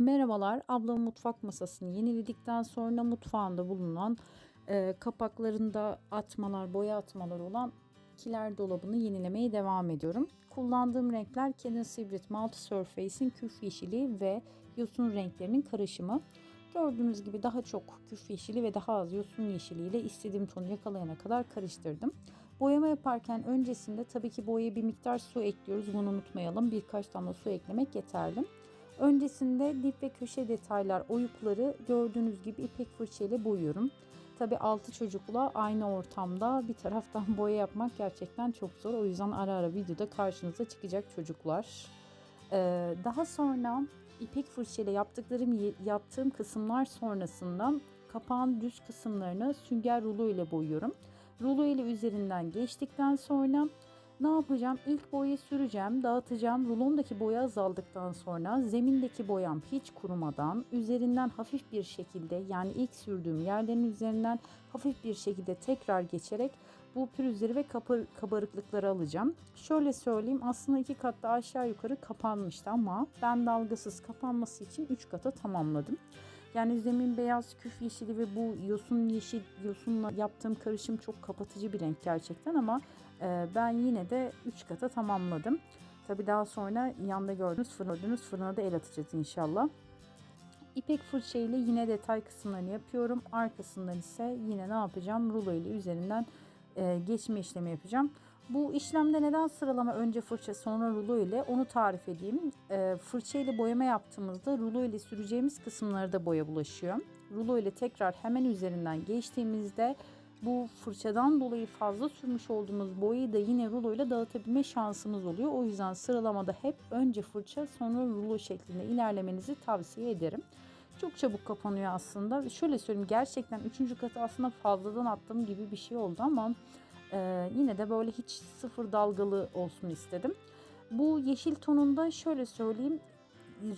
Merhabalar, ablamın mutfak masasını yeniledikten sonra mutfağında bulunan e, kapaklarında atmalar, boya atmaları olan kiler dolabını yenilemeye devam ediyorum. Kullandığım renkler Canon Hybrid Multi Surface'in küf yeşili ve yosun renklerinin karışımı. Gördüğünüz gibi daha çok küf yeşili ve daha az yosun yeşiliyle istediğim tonu yakalayana kadar karıştırdım. Boyama yaparken öncesinde tabii ki boyaya bir miktar su ekliyoruz. Bunu unutmayalım. Birkaç damla su eklemek yeterli. Öncesinde dip ve köşe detaylar, oyukları gördüğünüz gibi ipek fırça ile boyuyorum. Tabi 6 çocukla aynı ortamda bir taraftan boya yapmak gerçekten çok zor. O yüzden ara ara videoda karşınıza çıkacak çocuklar. Ee, daha sonra ipek fırça ile yaptıklarım yaptığım kısımlar sonrasında kapağın düz kısımlarını sünger rulo ile boyuyorum. Rulo ile üzerinden geçtikten sonra ne yapacağım? İlk boyayı süreceğim, dağıtacağım. Rulondaki boya azaldıktan sonra zemindeki boyam hiç kurumadan üzerinden hafif bir şekilde yani ilk sürdüğüm yerlerin üzerinden hafif bir şekilde tekrar geçerek bu pürüzleri ve kabarıklıkları alacağım. Şöyle söyleyeyim aslında iki katta aşağı yukarı kapanmıştı ama ben dalgasız kapanması için 3 kata tamamladım. Yani zemin beyaz küf yeşili ve bu yosun yeşil yosunla yaptığım karışım çok kapatıcı bir renk gerçekten ama e, ben yine de 3 kata tamamladım. Tabi daha sonra yanda gördüğünüz fırın gördüğünüz fırına da el atacağız inşallah. İpek fırça ile yine detay kısımlarını yapıyorum. Arkasından ise yine ne yapacağım? Rulo ile üzerinden e, geçme işlemi yapacağım. Bu işlemde neden sıralama önce fırça sonra rulo ile onu tarif edeyim. E, fırça ile boyama yaptığımızda rulo ile süreceğimiz kısımları da boya bulaşıyor. Rulo ile tekrar hemen üzerinden geçtiğimizde bu fırçadan dolayı fazla sürmüş olduğumuz boyayı da yine rulo ile dağıtabilme şansımız oluyor. O yüzden sıralamada hep önce fırça sonra rulo şeklinde ilerlemenizi tavsiye ederim. Çok çabuk kapanıyor aslında. Şöyle söyleyeyim gerçekten 3. katı aslında fazladan attığım gibi bir şey oldu ama ee, yine de böyle hiç sıfır dalgalı olsun istedim. Bu yeşil tonunda şöyle söyleyeyim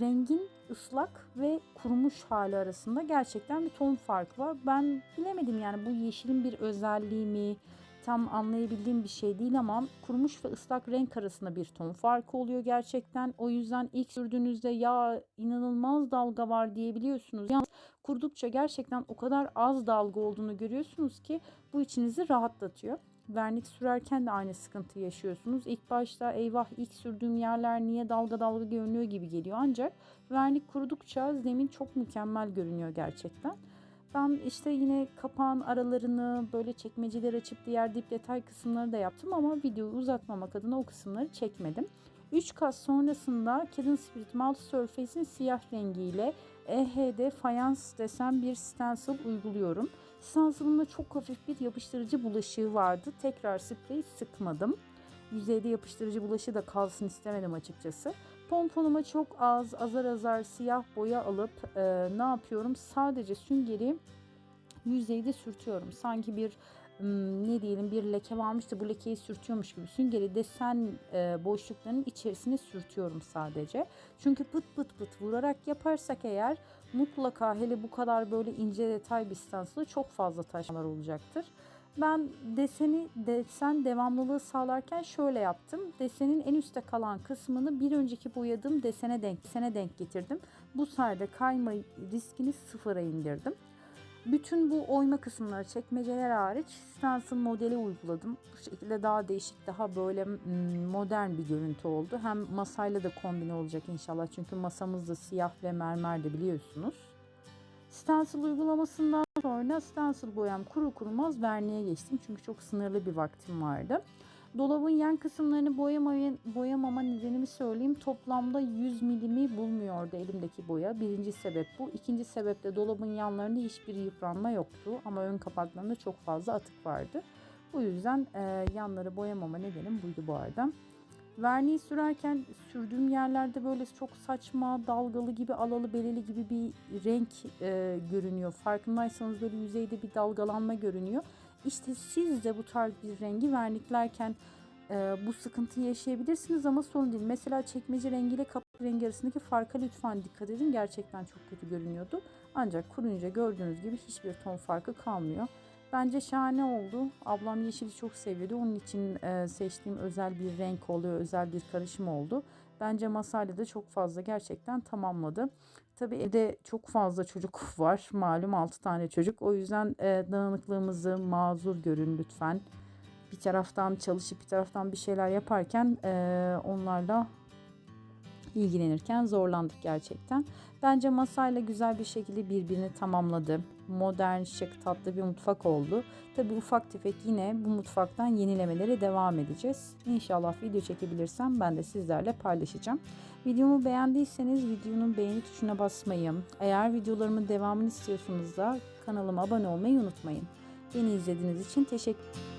rengin ıslak ve kurumuş hali arasında gerçekten bir ton farkı var. Ben bilemedim yani bu yeşilin bir özelliği mi tam anlayabildiğim bir şey değil ama kurumuş ve ıslak renk arasında bir ton farkı oluyor gerçekten. O yüzden ilk sürdüğünüzde ya inanılmaz dalga var diyebiliyorsunuz. Yalnız kurdukça gerçekten o kadar az dalga olduğunu görüyorsunuz ki bu içinizi rahatlatıyor vernik sürerken de aynı sıkıntı yaşıyorsunuz. İlk başta eyvah ilk sürdüğüm yerler niye dalga dalga görünüyor gibi geliyor ancak vernik kurudukça zemin çok mükemmel görünüyor gerçekten. Ben işte yine kapağın aralarını böyle çekmeceler açıp diğer dip detay kısımları da yaptım ama videoyu uzatmamak adına o kısımları çekmedim. 3 kat sonrasında Caden Spirit Multi Surface'in siyah rengiyle EHD fayans desen bir stencil uyguluyorum. Stencil'ımda çok hafif bir yapıştırıcı bulaşığı vardı. Tekrar sprey sıkmadım. Yüzeyde yapıştırıcı bulaşığı da kalsın istemedim açıkçası. Pomponuma çok az azar azar siyah boya alıp e, ne yapıyorum? Sadece süngeri yüzeyde sürtüyorum. Sanki bir ne diyelim bir leke varmış da bu lekeyi sürtüyormuş gibi süngeri desen e, boşluklarının içerisine sürtüyorum sadece. Çünkü pıt pıt pıt vurarak yaparsak eğer mutlaka hele bu kadar böyle ince detay bir stanslı çok fazla taşlar olacaktır. Ben deseni desen devamlılığı sağlarken şöyle yaptım. Desenin en üstte kalan kısmını bir önceki boyadığım desene denk, desene denk getirdim. Bu sayede kayma riskini sıfıra indirdim. Bütün bu oyma kısımları çekmeceler hariç stencil modeli uyguladım. Bu şekilde daha değişik, daha böyle modern bir görüntü oldu. Hem masayla da kombine olacak inşallah. Çünkü masamız da siyah ve mermer de biliyorsunuz. Stencil uygulamasından sonra stencil boyam kuru kurumaz verniğe geçtim. Çünkü çok sınırlı bir vaktim vardı. Dolabın yan kısımlarını boyamaya, boyamama nedenimi söyleyeyim. Toplamda 100 milimi bulmuyordu elimdeki boya. Birinci sebep bu. İkinci sebep de dolabın yanlarında hiçbir yıpranma yoktu. Ama ön kapaklarında çok fazla atık vardı. Bu yüzden e, yanları boyamama nedenim buydu bu arada. Verniği sürerken sürdüğüm yerlerde böyle çok saçma, dalgalı gibi, alalı beleli gibi bir renk e, görünüyor. Farkındaysanız böyle yüzeyde bir dalgalanma görünüyor. İşte siz de bu tarz bir rengi verniklerken e, bu sıkıntıyı yaşayabilirsiniz ama sorun değil. Mesela çekmece rengiyle kapak rengi arasındaki farka lütfen dikkat edin. Gerçekten çok kötü görünüyordu. Ancak kurunca gördüğünüz gibi hiçbir ton farkı kalmıyor. Bence şahane oldu. Ablam yeşili çok seviyordu. Onun için e, seçtiğim özel bir renk oluyor, özel bir karışım oldu. Bence masayla da çok fazla gerçekten tamamladı. Tabii evde çok fazla çocuk var. Malum 6 tane çocuk. O yüzden e, dağınıklığımızı mazur görün lütfen. Bir taraftan çalışıp bir taraftan bir şeyler yaparken e, onlarla ilgilenirken zorlandık gerçekten. Bence masayla güzel bir şekilde birbirini tamamladı. Modern, şık, tatlı bir mutfak oldu. Tabi ufak tefek yine bu mutfaktan yenilemelere devam edeceğiz. İnşallah video çekebilirsem ben de sizlerle paylaşacağım. Videomu beğendiyseniz videonun beğeni tuşuna basmayı, eğer videolarımın devamını istiyorsanız da kanalıma abone olmayı unutmayın. Beni izlediğiniz için teşekkür